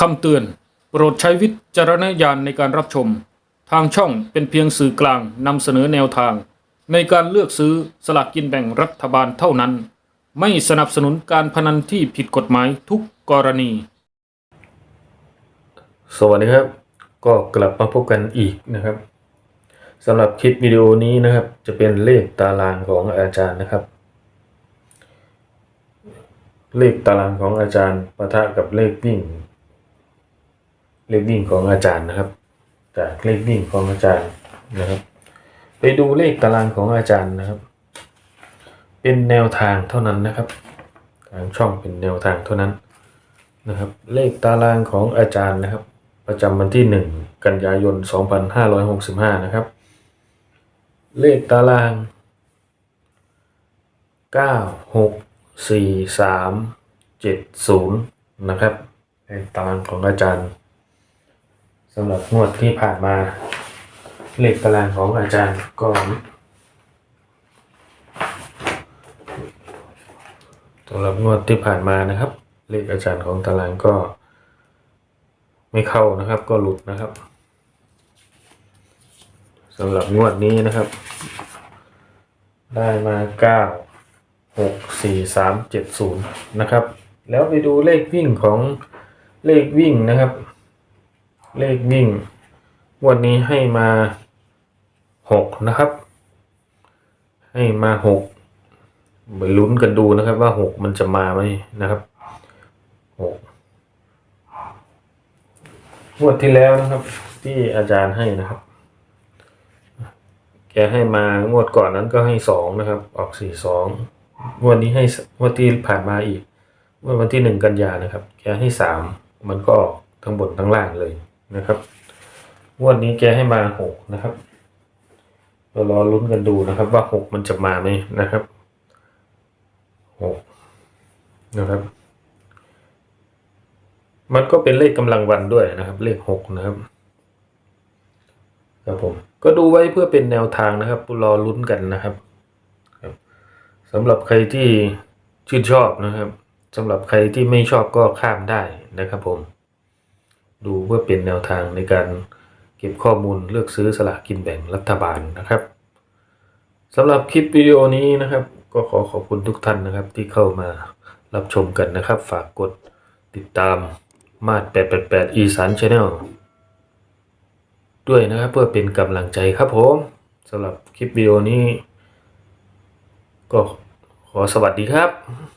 คำเตือน โปรดใช้วิจารณญาณในการรับชม ทางช่องเป็นเพียงสื่อกลางนำเสนอแนวทาง ในการเลือกซื้อสลากกินแบ่งรัฐบาลเท่านั้น ไม่สนับสนุนการพนันที่ผิดกฎหมายทุกกรณี สวัสดีครับ ก็กลับมาพบกันอีกนะครับสำหรับคลิปวิดีโอนี้นะครับ จะเป็นเลขตารางของอาจารย์นะครับ เลขตารางของอาจารย์ปะทะกับเลขวิ่ง เลขวิ่งของอาจารย์นะครับ จากเลขวิ่งของอาจารย์นะครับ ไปดูเลขตารางของอาจารย์นะครับ เป็นแนวทางเท่านั้นนะครับทางช่องเป็นแนวทางเท่านั้นนะครับ เลขตารางของอาจารย์นะครับ ประจำวันที่ 1 กันยายน 2565 นะครับ เลขตาราง 9 6 4 3 7 0 นะครับ เลขตารางของอาจารย์ สำหรับงวดที่ผ่านมาเลขตารางของอาจารย์ก็สำหรับงวดที่ผ่านมานะครับ เลขอาจารย์ของตารางก็ ไม่เข้านะครับ ก็หลุดนะครับสำหรับงวดนี้นะครับ ได้มาเก้าหกสี่สามเจ็ดศูนย์นะครับ แล้วไปดูเลขวิ่งของเลขวิ่งนะครับ เลขวิ่ง วันนี้ให้มาหกนะครับ ให้มาหกไปลุ้นกันดูนะครับว่าหกมันจะมาไหมนะครับหกงวดที่แล้วนะครับ ที่อาจารย์ให้นะครับ แกให้มางวดก่อนนั้นก็ให้สองนะครับ ออกสี่สองวดนี้ให้งวดที่ผ่านมาอีกวดวันที่หนึ่งกันยานะครับ แกให้สามมันก็ออกทั้งบนทั้งล่างเลย นะครับงวดนี้แกให้มาหกนะครับเรารอลุ้นกันดูนะครับ ว่าหกมันจะมาไหมนะครับหกนะครับ มันก็เป็นเลขกำลังวันด้วยนะครับ เลขหกนะครับครับผมก็ดูไว้เพื่อเป็นแนวทางนะครับรอลุ้นกันนะครับครับสำหรับใครที่ชื่นชอบนะครับสำหรับใครที่ไม่ชอบก็ข้ามได้นะครับผม ดูเพื่อเป็นแนวทางในการเก็บข้อมูลเลือกซื้อสลากกินแบ่งรัฐบาลนะครับสำหรับคลิปวิดีโอนี้นะครับ ก็ขอขอบคุณทุกท่านนะครับ ที่เข้ามารับชมกันนะครับ ฝากกดติดตามมาด888 อีสานชาแนลด้วยนะครับ เพื่อเป็นกำลังใจครับผมสำหรับคลิปวิดีโอนี้ ก็ขอสวัสดีครับ